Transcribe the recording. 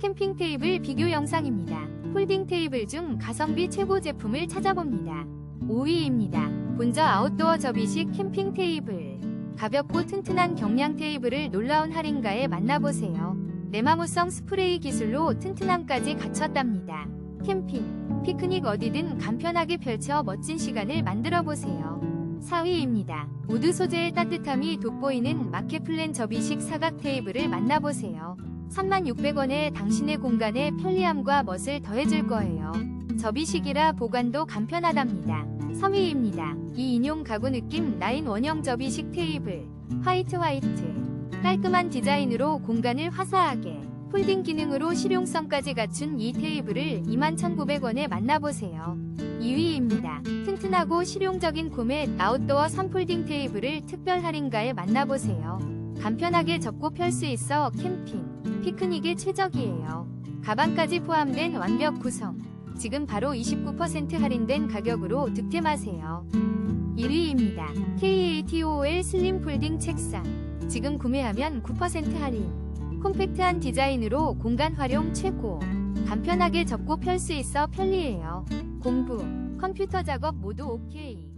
캠핑 테이블 비교 영상입니다. 폴딩 테이블 중 가성비 최고 제품을 찾아봅니다. 5위입니다. 본저 아웃도어 접이식 캠핑 테이블. 가볍고 튼튼한 경량 테이블을 놀라운 할인가에 만나보세요. 내마무성 스프레이 기술로 튼튼함까지 갖췄답니다. 캠핑, 피크닉 어디든 간편하게 펼쳐 멋진 시간을 만들어 보세요. 4위입니다. 우드 소재의 따뜻함이 돋보이는 마켓플랜 접이식 사각 테이블을 만나보세요. 3600원에 당신의 공간에 편리함과 멋을 더해줄 거예요. 접이식이라 보관도 간편하답니다. 3위입니다. 이 인용 가구 느낌 라인 원형 접이식 테이블. 화이트 화이트. 깔끔한 디자인으로 공간을 화사하게. 폴딩 기능으로 실용성까지 갖춘 이 테이블을 21,900원에 만나보세요. 2위입니다. 튼튼하고 실용적인 구매 아웃도어 선폴딩 테이블을 특별 할인가에 만나보세요. 간편하게 접고 펼 수 있어 캠핑, 피크닉에 최적이에요. 가방까지 포함된 완벽 구성. 지금 바로 29% 할인된 가격으로 득템하세요. 1위입니다. KATOL 슬림 폴딩 책상. 지금 구매하면 9% 할인. 콤팩트한 디자인으로 공간 활용 최고. 간편하게 접고 펼 수 있어 편리해요. 공부, 컴퓨터 작업 모두 오케이.